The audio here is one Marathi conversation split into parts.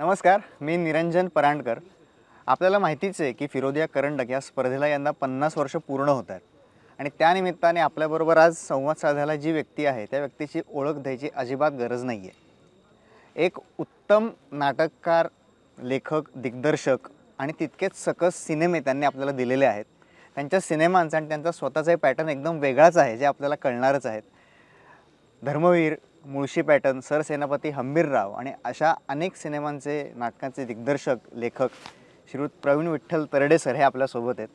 नमस्कार मी निरंजन परांडकर. आपल्याला माहितीच आहे की फिरोदिया करंडक या स्पर्धेला यंदा पन्नास वर्ष पूर्ण होत आहेत. आणि त्यानिमित्ताने आपल्याबरोबर आज संवाद साधायला जी व्यक्ती आहे त्या व्यक्तीची ओळख द्यायची अजिबात गरज नाही आहे एक उत्तम नाटककार लेखक दिग्दर्शक आणि तितकेच सकस सिनेमे त्यांनी आपल्याला दिलेले आहेत. त्यांच्या सिनेमांचा आणि त्यांचा स्वतःचाही पॅटर्न एकदम वेगळाच आहे जे आपल्याला कळणारच आहेत. धर्मवीर मुळशी पॅटर्न सरसेनापती हंबीरराव आणि अशा अनेक सिनेमांचे नाटकांचे दिग्दर्शक लेखक श्रीयुत प्रवीण विठ्ठल तरडे सर हे आपल्यासोबत आहेत.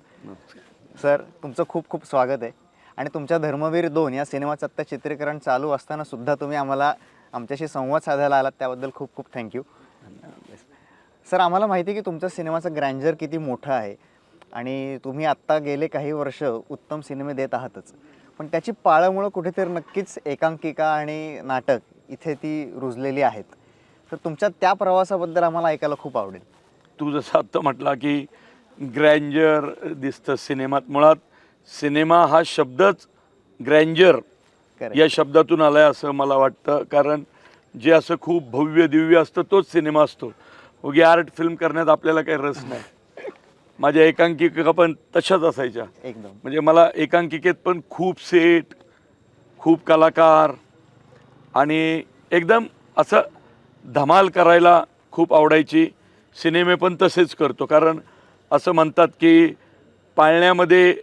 सर तुमचं खूप खूप स्वागत आहे. आणि तुमच्या धर्मवीर दोन या सिनेमाचं आत्ता चित्रीकरण चालू असताना सुद्धा तुम्ही आम्हाला आमच्याशी संवाद साधायला आलात त्याबद्दल खूप खूप थँक्यू सर आम्हाला माहिती आहे की तुमच्या सिनेमाचं ग्रँजर किती मोठं आहे आणि तुम्ही आत्ता गेले काही वर्ष उत्तम सिनेमे देत आहातच. पण त्याची पाळंमुळं कुठेतरी नक्कीच एकांकिका आणि नाटक इथे ती रुजलेली आहेत. तर तुमच्या त्या प्रवासाबद्दल आम्हाला ऐकायला खूप आवडेल. तू जसं आत्ता म्हटला की ग्रँजर दिसतं सिनेमात. मुळात सिनेमा हा शब्दच ग्रँजर. या शब्दातून आलाय असं मला वाटतं. कारण जे असं खूप भव्य दिव्य असतं तोच सिनेमा असतो. उगी आर्ट फिल्म करण्यात आपल्याला काही रस नाही. माझ्या एकांकिका पण तशाच असायच्या. एकदम. म्हणजे मला एकांकिकेत पण खूप सेट खूप कलाकार आणि एकदम असं धमाल करायला खूप आवडायची. सिनेमे पण तसेच करतो कारण असं म्हणतात की पाळण्यामध्ये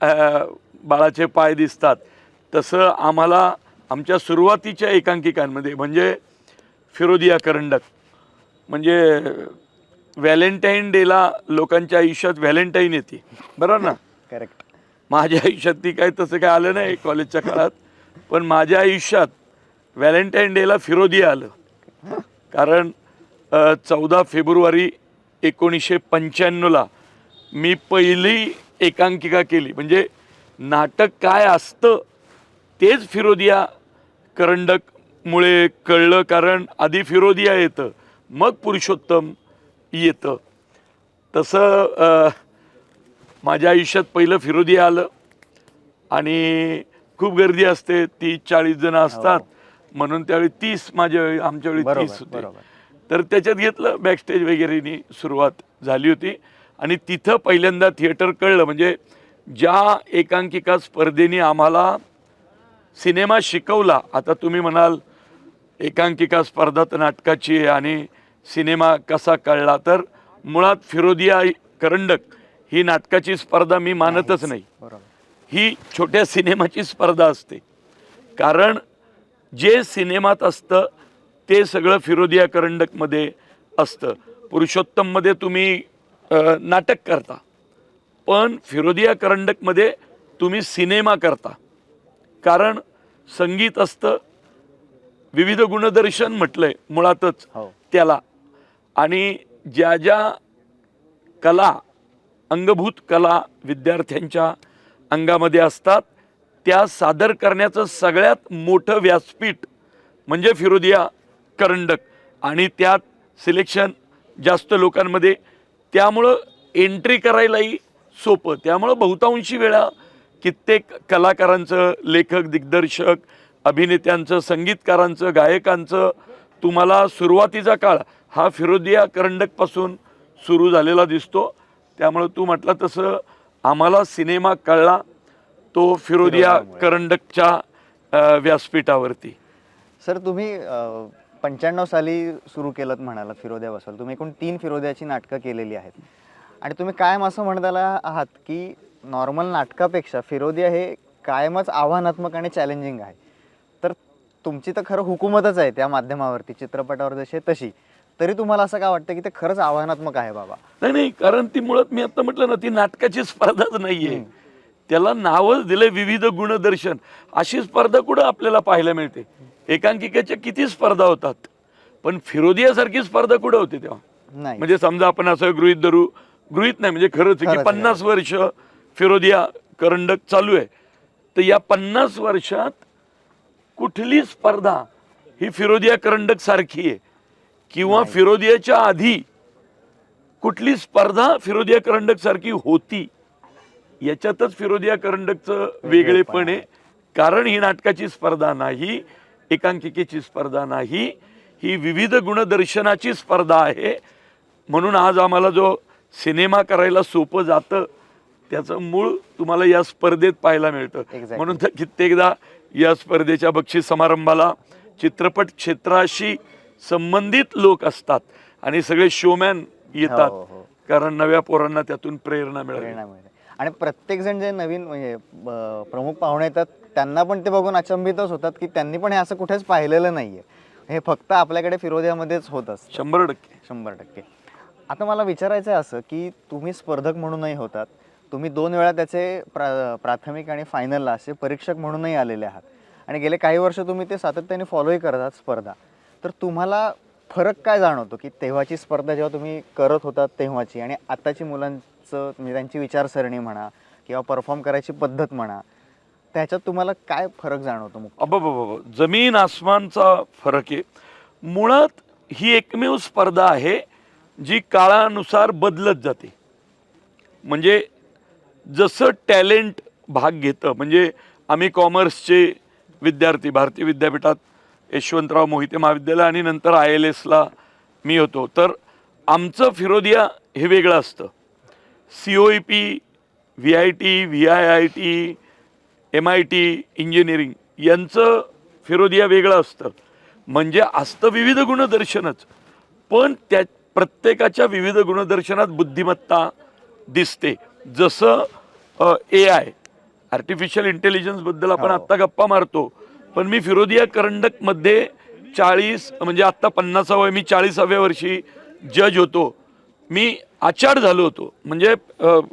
बाळाचे पाय दिसतात. तसं आम्हाला आमच्या सुरुवातीच्या एकांकिकांमध्ये म्हणजे फिरोदिया करंडक म्हणजे व्हॅलेंटाईन डेला लोकांच्या आयुष्यात व्हॅलेंटाईन येते. बरोबर ना? करेक्ट. माझ्या आयुष्यात ती काय तसं काय आलं नाही कॉलेजच्या काळात पण माझ्या आयुष्यात व्हॅलेंटाईन डेला फिरोदिया आलं. कारण चौदा फेब्रुवारी एकोणीसशे पंच्याण्णवला मी पहिली एकांकिका केली. म्हणजे नाटक काय असतं तेच फिरोदिया करंडकमुळे कळलं. कारण आधी फिरोदिया येतं मग पुरुषोत्तम येतं. तसं माझ्या आयुष्यात पहिलं फिरोदिया आलं आणि खूप गर्दी असते तीस चाळीस जण असतात. म्हणून त्यावेळी तीस माझ्या वेळी आमच्या वेळी तीस होते. तर त्याच्यात घेतलं बॅकस्टेज वगैरेनी सुरुवात झाली होती. आणि तिथं पहिल्यांदा थिएटर कळलं म्हणजे ज्या एकांकिका स्पर्धेने आम्हाला सिनेमा शिकवला आता तुम्ही म्हणाल एकांकिका स्पर्धा तर नाटकाची आहे आणि सिनेमा कसा कळला तर मुळात फिरोदिया करंडक ही नाटकाची स्पर्धा मी मानतच नाही. ही छोट्या सिनेमाची स्पर्धा असते. कारण जे सिनेमात असतं ते सगळं फिरोदिया करंडकमध्ये असतं. पुरुषोत्तममध्ये तुम्ही नाटक करता. पण फिरोदिया करंडकमध्ये तुम्ही सिनेमा करता. कारण संगीत असतं. विविध गुणदर्शन म्हटलंय मुळातच हो. त्याला. आणि ज्या ज्या कला अंगभूत कला विद्यार्थ्यांच्या अंगामध्ये असतात त्या सादर करण्याचं सगळ्यात मोठं व्यासपीठ म्हणजे फिरोदिया करंडक. आणि त्यात सिलेक्शन जास्त लोकांमध्ये त्यामुळं एंट्री करायलाही सोपं. त्यामुळं बहुतांशी वेळा कित्येक कलाकारांचं लेखक दिग्दर्शक अभिनेत्यांचं संगीतकारांचं गायकांचं तुम्हाला सुरुवातीचा काळ हा फिरोदिया करंडकपासून सुरू झालेला दिसतो. त्यामुळं तू म्हटलं तसं आम्हाला सिनेमा कळला तो फिरोदिया. करंडकच्या व्यासपीठावरती. सर तुम्ही पंच्याण्णव साली सुरू केलं म्हणालात फिरोद्या बसवल तुम्ही एकूण तीन फिरोद्याची नाटकं केलेली आहेत. आणि तुम्ही कायम असं म्हणताला आहात की नॉर्मल नाटकापेक्षा फिरोदिया हे कायमच आव्हानात्मक आणि चॅलेंजिंग आहे. तर तुमची तर खरं हुकूमतच आहे त्या माध्यमावरती चित्रपटावर जशी तशी. तरी तुम्हाला असं का वाटतं की ते खरंच आव्हानात्मक आहे बाबा? नाही नाही कारण ती मुळात मी आता म्हटलं ना ती नाटकाची स्पर्धाच नाहीये. त्याला नावच दिलंय विविध गुणदर्शन. अशी स्पर्धा कुठं आपल्याला पाहायला मिळते? एकांकिकेच्या किती स्पर्धा होतात? पण फिरोदियासारखी स्पर्धा कुठं होते तेव्हा? नाही. म्हणजे समजा आपण असं गृहित धरू गृहित नाही म्हणजे खरंच की. पन्नास वर्ष फिरोदिया करंडक चालू आहे. तर या पन्नास वर्षात कुठली स्पर्धा ही फिरोदिया करंडक सारखी आहे? किंवा फिरोदियाच्या आधी कुठली स्पर्धा फिरोदिया करंडक सारखी होती? याच्यातच फिरोदिया करंडकचं वेगळेपण आहे. कारण ही नाटकाची स्पर्धा नाही एकांकिकेची स्पर्धा नाही ही विविध गुणदर्शनाची स्पर्धा आहे. म्हणून आज आम्हाला जो सिनेमा करायला सोपं जातं त्याचं मूळ तुम्हाला या स्पर्धेत पाहायला मिळतं. Exactly. म्हणून तर कित्येकदा या स्पर्धेच्या बक्षीस समारंभाला चित्रपट क्षेत्राशी संबंधित लोक असतात आणि सगळे शोमॅन येतात हो, हो. कारण नव्या पोरांना त्यातून प्रेरणा मिळेल. प्रेरणा मिळते आणि प्रत्येक जण जे नवीन म्हणजे प्रमुख पाहुणे येतात त्यांना पण ते बघून अचंबितच होतात की त्यांनी पण हे असं कुठेच पाहिलेलं नाहीये. हे फक्त आपल्याकडे फिरोद्यामध्येच होत असतं. शंभर टक्के. शंभर टक्के. आता मला विचारायचं आहे असं की तुम्ही स्पर्धक म्हणूनही होतात तुम्ही दोन वेळा त्याचे प्रा प्राथमिक आणि फायनलला असे परीक्षक म्हणूनही आलेले आहात. आणि गेले काही वर्ष तुम्ही ते सातत्याने फॉलोही करतात स्पर्धा. तर तुम्हाला फरक काय जाणवतो की तेव्हाची स्पर्धा जेव्हा तुम्ही करत होता तेव्हाची आणि आताची मुलांचं म्हणजे त्यांची विचारसरणी म्हणा किंवा परफॉर्म करायची पद्धत म्हणा त्याच्यात तुम्हाला काय फरक जाणवतो मुख्य? जमीन आसमानचा फरक आहे. मुळात ही एकमेव स्पर्धा आहे जी काळानुसार बदलत जाते. म्हणजे जसं टॅलेंट भाग घेतं म्हणजे आम्ही कॉमर्सचे विद्यार्थी भारतीय विद्यापीठात यशवंतराव मोहिते महाविद्यालय आणि नंतर आय एल एसला मी होतो. तर आमचं फिरोदिया हे वेगळं असतं. C O E P V I T V I I T M I T engineering यांचं फिरोदिया वेगळं असतं. म्हणजे असतं विविध गुणदर्शनच. पण त्या प्रत्येकाच्या विविध गुणदर्शनात बुद्धिमत्ता दिसते. जसं ए आय आर्टिफिशियल इंटेलिजन्सबद्दल आपण हो. आत्ता गप्पा मारतो. पण मी फिरोदिया करंडकमध्ये चाळीस म्हणजे आत्ता पन्नासावं मी चाळीसाव्या वर्षी जज होतो. मी आचार झालो होतो. म्हणजे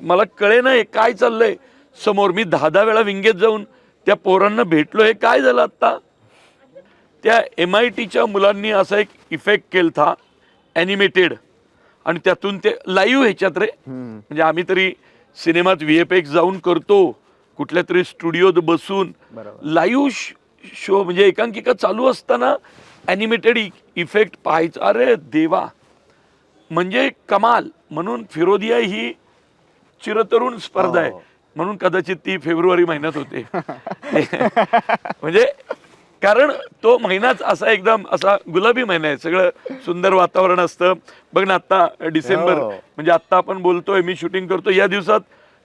मला कळे नाही काय चाललंय. समोर मी दहा दहा वेळा विंगेत जाऊन त्या पोरांना भेटलो. हे काय झालं आत्ता? त्या एम आय टीच्या मुलांनी असा एक इफेक्ट केलता ॲनिमेटेड आणि त्यातून ते लाईव्ह ह्याच्यात रे. म्हणजे आम्ही तरी सिनेमात व्ही एफ एक्स जाऊन करतो. कुठल्या तरी स्टुडिओत बसून. लाईव्ह शो म्हणजे एकांकिका चालू असताना ॲनिमेटेड इफेक्ट पाहायचा. अरे देवा. म्हणजे कमाल. म्हणून फिरोदिया ही चिरतरुण स्पर्धा आहे. हो. म्हणून कदाचित ती फेब्रुवारी महिन्यात होते. म्हणजे कारण तो महिनाच असा एकदम असा गुलाबी महिना आहे. सगळं सुंदर वातावरण असतं. बघ ना आत्ता डिसेंबर हो. म्हणजे आत्ता आपण बोलतोय मी शूटिंग करतो या दिवसात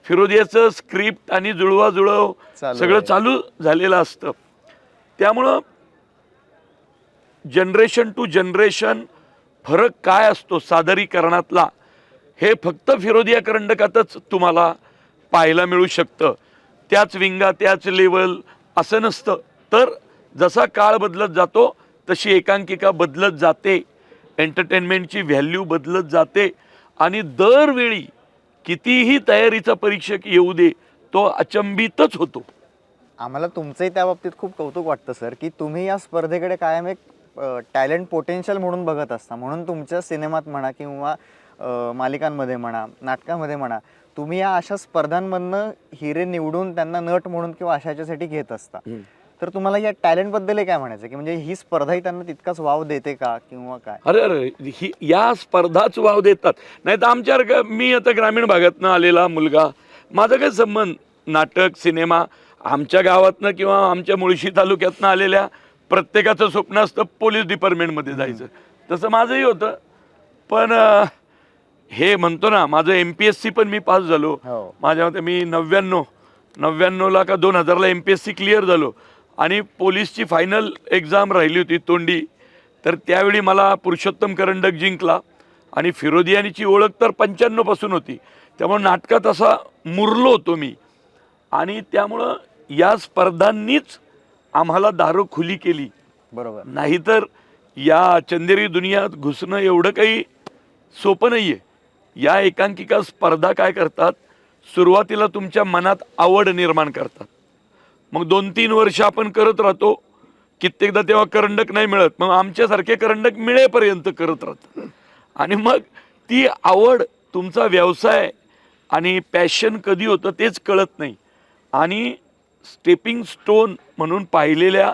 फिरोदियाचं स्क्रिप्ट आणि जुळवा जुळव चालू सगळं. चालू झालेलं असतं. त्यामुळं जनरेशन टू जनरेशन फरक काय असतो सादरीकरणातला हे फक्त फिरोदिया करंडकातच तुम्हाला पाहायला मिळू शकतं. त्याच विंगा त्याच लेवल असं नसतं. तर जसा काळ बदलत जातो तशी एकांकिका बदलत जाते. एंटरटेनमेंटची व्हॅल्यू बदलत जाते. आणि दरवेळी कितीही तयारीचा परीक्षक येऊ दे तो अचंबितच होतो. आम्हाला तुमचंही त्या बाबतीत खूप कौतुक वाटतं सर की तुम्ही या स्पर्धेकडे कायम एक टॅलेंट पोटेन्शियल म्हणून बघत असता. म्हणून तुमच्या सिनेमात म्हणा किंवा मालिकांमध्ये म्हणा नाटकामध्ये म्हणा तुम्ही या अशा स्पर्धांमधनं हिरे निवडून त्यांना नट म्हणून किंवा अशाच्यासाठी घेत असता. तर तुम्हाला या टॅलेंटबद्दल काय म्हणायचं की म्हणजे ही स्पर्धाही त्यांना तितकाच वाव देते का किंवा काय? अरे अरे ही या स्पर्धाच वाव देतात. नाही तर आमच्या मी आता ग्रामीण भागातनं आलेला मुलगा माझा काय संबंध नाटक सिनेमा आमच्या गावातनं किंवा आमच्या मुळशी तालुक्यातनं आलेल्या प्रत्येकाचं स्वप्न असतं पोलीस डिपार्टमेंटमध्ये जायचं. तसं माझंही होतं. पण हे म्हणतो ना माझं एम पी एस सी पण मी पास झालो. हो. माझ्या मते मी नव्याण्णव नव्याण्णवला का दोन हजारला M P S C clear झालो. आणि पोलीसची फायनल एक्झाम राहिली होती तोंडी. तर त्यावेळी मला पुरुषोत्तम करंडक जिंकला. आणि फिरोदियानीची ओळख तर पंच्याण्णवपासून होती. त्यामुळे नाटकात असा मुरलो होतो मी. आणि त्यामुळं या स्पर्धांनीच आम्हाला दारं खुली केली. बरोबर. नाहीतर या चंदेरी दुनियात घुसणं एवढं काही सोपं नाही आहे या एकांकिका स्पर्धा काय करतात? सुरुवातीला तुमच्या मनात आवड निर्माण करतात. मग दोन तीन वर्ष आपण करत राहतो. कित्येकदा तेव्हा करंडक नाही मिळत. मग आमच्यासारखे करंडक मिळेपर्यंत करत राहतात. आणि मग ती आवड तुमचा व्यवसाय आणि पॅशन कधी होतं तेच कळत नाही. आणि स्टेपिंग स्टोन म्हणून पाहिलेल्या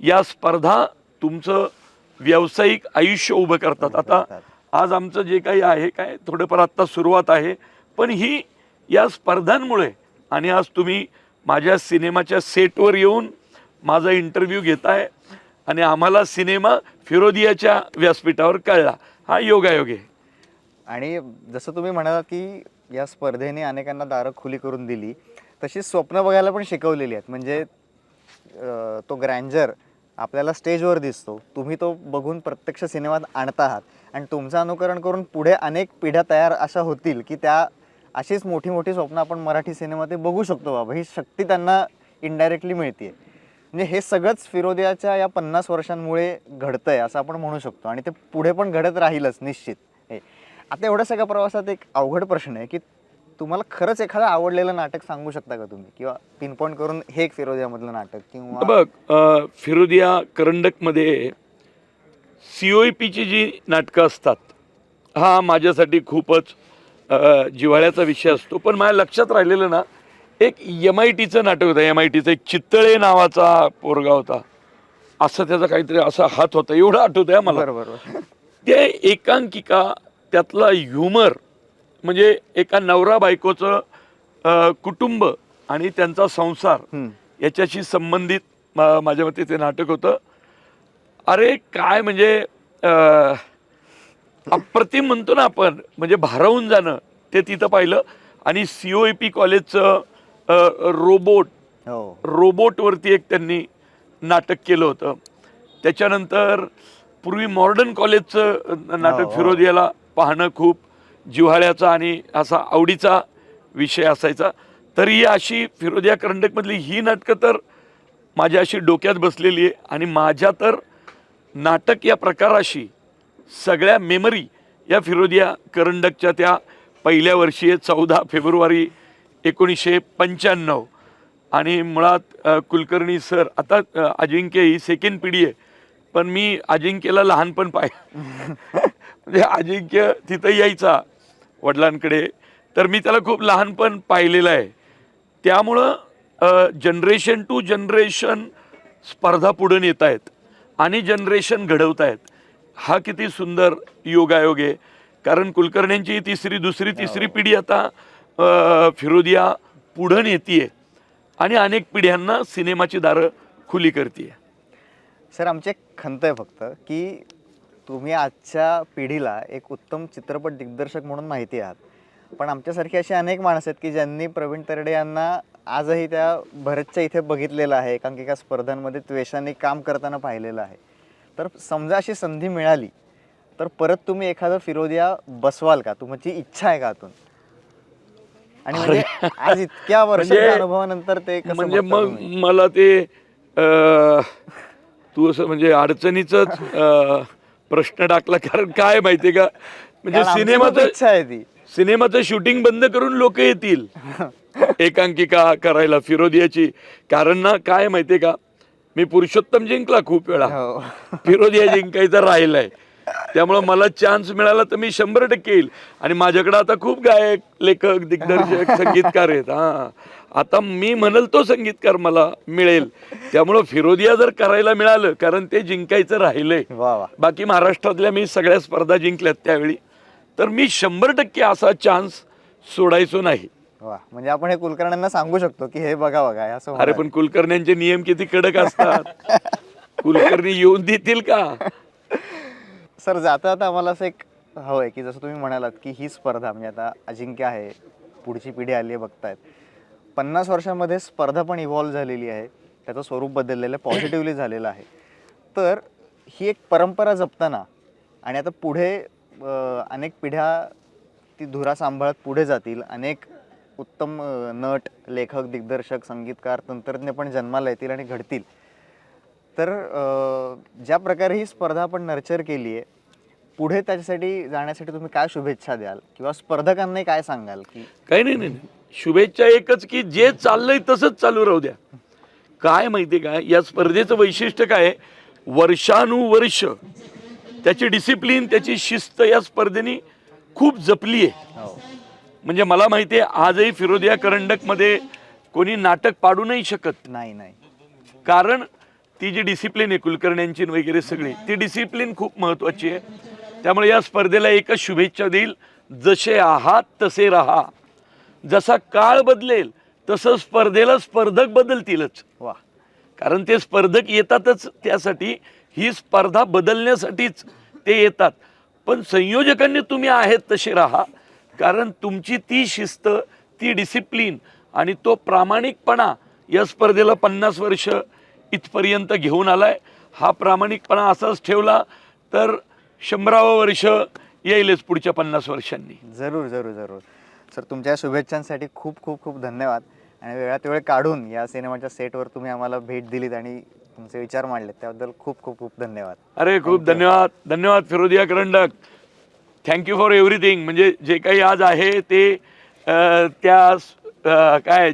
या स्पर्धा तुमचं व्यावसायिक आयुष्य उभं करतात. आता आज आमचं जे काही आहे काय थोडंफार आत्ता सुरुवात आहे पण ही या स्पर्धांमुळे आणि आज तुम्ही माझ्या सिनेमाच्या सेटवर येऊन माझा इंटरव्ह्यू घेताय आणि आम्हाला सिनेमा फिरोदियाच्या व्यासपीठावर कळला. हा योगायोग. आहे आणि जसं तुम्ही म्हणाला की या स्पर्धेने अनेकांना दारं खुली करून दिली तशी स्वप्न बघायला पण शिकवलेली आहेत. म्हणजे अं, तो ग्रँजर आपल्याला स्टेजवर दिसतो. तुम्ही तो बघून प्रत्यक्ष सिनेमात आणता आहात आणि तुमचं अनुकरण करून पुढे अनेक पिढ्या तयार अशा होतील की त्या अशीच मोठी मोठी स्वप्न आपण मराठी सिनेमात बघू शकतो बाबा. ही शक्ती त्यांना इनडायरेक्टली मिळते म्हणजे हे सगळंच फिरोदियाच्या या पन्नास वर्षांमुळे घडतंय असं आपण म्हणू शकतो. आणि ते पुढे पण घडत राहीलच निश्चित. हे. आता एवढ्या सगळ्या प्रवासात एक अवघड प्रश्न आहे की तुम्हाला खरंच एखादं आवडलेलं नाटक सांगू शकता का तुम्ही? किंवा पिन पॉईंट करून हे एक फिरोदियामधलं नाटक किंवा बघ अ, फिरोदिया करंडकमध्ये सी ओ पीची जी नाटकं असतात हा माझ्यासाठी खूपच अ, जिव्हाळ्याचा विषय असतो. पण माझ्या लक्षात राहिलेलं ना एक एम आय टीचं नाटक होतं. एम आय टीचं एक चित्तळे नावाचा पोरगा होता. असं त्याचा काहीतरी असा हात होता. एवढं आठवत आहे मला. बरोबर बरोबर. ते एकांकिका त्यातला ह्युमर म्हणजे एका नवरा बायकोचं कुटुंब आणि त्यांचा संसार. याच्याशी संबंधित माझ्या मते ते नाटक होतं अरे काय म्हणजे अप्रतिम म्हणतो ना आपण म्हणजे भारावून जाणं ते तिथं पाहिलं आणि सी ओ पी कॉलेजचं रोबोट हो रोबोटवरती एक त्यांनी नाटक केलं होतं त्याच्यानंतर पूर्वी मॉडर्न कॉलेजचं हो, नाटक हो. फिरोदियाला पाहणं खूप जिव्हाळ्याचा आणि असा आवडीचा विषय असायचा. तरी अशी फिरोदिया करंडकमधली ही नाटकं तर माझ्या अशी डोक्यात बसलेली आहे. आणि माझ्या तर नाटक या प्रकाराशी सगळ्या मेमरी या फिरोदिया करंडकच्या त्या पहिल्या वर्षी आहे चौदा फेब्रुवारी एकोणीसशे पंच्याण्णव. आणि मुळात कुलकर्णी सर आता अजिंक्य ही सेकंड पिढी आहे. पण मी अजिंक्यला लहानपण पाय म्हणजे अजिंक्य तिथं यायचा. वडिलांकडे. तर मी त्याला खूप लहानपण पाहिलेलं आहे. त्यामुळं जनरेशन टू जनरेशन स्पर्धा पुढे येत आहेत आणि जनरेशन घडवत आहेत. हा किती सुंदर योगायोग आहे. कारण कुलकर्ण्यांची तिसरी दुसरी तिसरी पिढी आता फिरोदिया पुढं नेतीये आणि अनेक पिढ्यांना सिनेमाची दारं खुली करते सर आमची एक खंत आहे फक्त की तुम्ही आजच्या पिढीला एक उत्तम चित्रपट दिग्दर्शक म्हणून माहिती आहात. पण आमच्यासारखी अशी अनेक माणसं आहेत की ज्यांनी प्रवीण तरडे यांना आजही त्या भरतच्या इथे बघितलेलं आहे एकांकिका स्पर्धांमध्ये त्वेषाने काम करताना पाहिलेलं आहे. तर समजा अशी संधी मिळाली तर परत तुम्ही एखादं फिरोदिया बसवाल का? तुमची इच्छा आहे का आतून आणि म्हणजे आज इतक्या वर्षाच्या म्हणजे- अनुभवानंतर ते कसं म्हणजे बघता मग तुम्ही? मला ते अ, तू असं म्हणजे अडचणीच प्रश्न टाकला कारण काय माहितीये का? म्हणजे कारण आमची खूप सिनेमाचं इच्छा आहे ती. सिनेमाचं शूटिंग बंद करून लोक येतील. एकांकिका करायला फिरोदियाची कारण ना काय माहितीये का? मी पुरुषोत्तम जिंकला खूप वेळा. हो. फिरोदिया जिंकायचा राहिलाय. त्यामुळं मला चान्स मिळाला तर मी शंभर टक्के येईल. आणि माझ्याकडे आता खूप गायक लेखक दिग्दर्शक संगीतकार आहेत. हा. आता मी म्हणल तो संगीतकार मला मिळेल. त्यामुळं फिरोदिया जर करायला मिळालं कारण ते जिंकायचं राहिलंय. बाकी महाराष्ट्रातल्या मी सगळ्या स्पर्धा जिंकल्यात त्यावेळी. तर मी शंभर टक्के असा चान्स सोडायचो नाही. वा. म्हणजे आपण हे कुलकर्ण्यांना सांगू शकतो की हे बघा बघा असं अरे. पण कुलकर्ण्यांचे नियम किती कडक असतात. कुलकर्णी येऊन देतील का? सर जाता जाता आम्हाला असं एक हवं आहे की जसं तुम्ही म्हणालात की ही स्पर्धा म्हणजे आता अजिंक्य आहे पुढची पिढी आली आहे बघतायत. पन्नास वर्षामध्ये स्पर्धा पण इव्हॉल्व्ह झालेली आहे. त्याचं स्वरूप बदललेलं आहे पॉझिटिव्हली झालेलं आहे. तर ही एक परंपरा जपताना आणि आता पुढे अनेक पिढ्या ती धुरा सांभाळत पुढे जातील. अनेक उत्तम नट लेखक दिग्दर्शक संगीतकार तंत्रज्ञ पण जन्माला येतील आणि घडतील. तर ज्या प्रकारे ही स्पर्धा आपण नर्चर केली आहे पुढे त्याच्यासाठी जाण्यासाठी तुम्ही काय शुभेच्छा द्याल? किंवा स्पर्धकांनाही काय सांगाल की काही नाही नाही नाही. शुभेच्छा एकच की जे चाललंय तसंच चालू राहू द्या. काय माहितीये का? या स्पर्धेचं वैशिष्ट्य काय? वर्षानुवर्ष त्याची डिसिप्लिन त्याची शिस्त या स्पर्धेने खूप जपली आहे. म्हणजे मला माहिती आहे आजही फिरोदिया करंडकमध्ये कोणी नाटक पाडू नाही शकत. नाही नाही. कारण ती जी डिसिप्लिन आहे कुलकर्ण्यांची वगैरे सगळी ती डिसिप्लिन खूप महत्वाची आहे. त्यामुळे या स्पर्धेला एकच शुभेच्छा देईल जसे आहात तसे राहा. जसा काळ बदलेल तसं स्पर्धेला स्पर्धक बदलतीलच. वा. कारण ते स्पर्धक येतातच त्यासाठी ही स्पर्धा बदलण्यासाठीच ते येतात. पण संयोजकांनी तुम्ही आहेत तसे राहा कारण तुमची ती शिस्त ती डिसिप्लिन आणि तो प्रामाणिकपणा या स्पर्धेला पन्नास वर्ष इथपर्यंत घेऊन आलाय. हा प्रामाणिकपणा असाच ठेवला तर शंभरावं वर्ष येईलच पुढच्या पन्नास वर्षांनी. जरूर जरूर जरूर. सर तुमच्या शुभेच्छांसाठी खूप खूप खूप धन्यवाद. आणि वेळात वेळ काढून या सिनेमाच्या सेटवर तुम्ही आम्हाला भेट दिलीत आणि तुमचे विचार मांडलेत. त्याबद्दल खूप खूप खूप धन्यवाद. अरे खूप धन्यवाद. धन्यवाद फिरोदिया करंडक. थँक्यू फॉर एव्हरीथिंग म्हणजे जे काही आज आहे ते त्या काय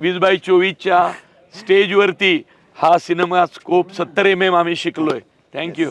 वीस बाय चोवीसच्या स्टेजवरती हा सिनेमा स्कोप सत्तर एम एम आम्ही शिकलोय. Thank you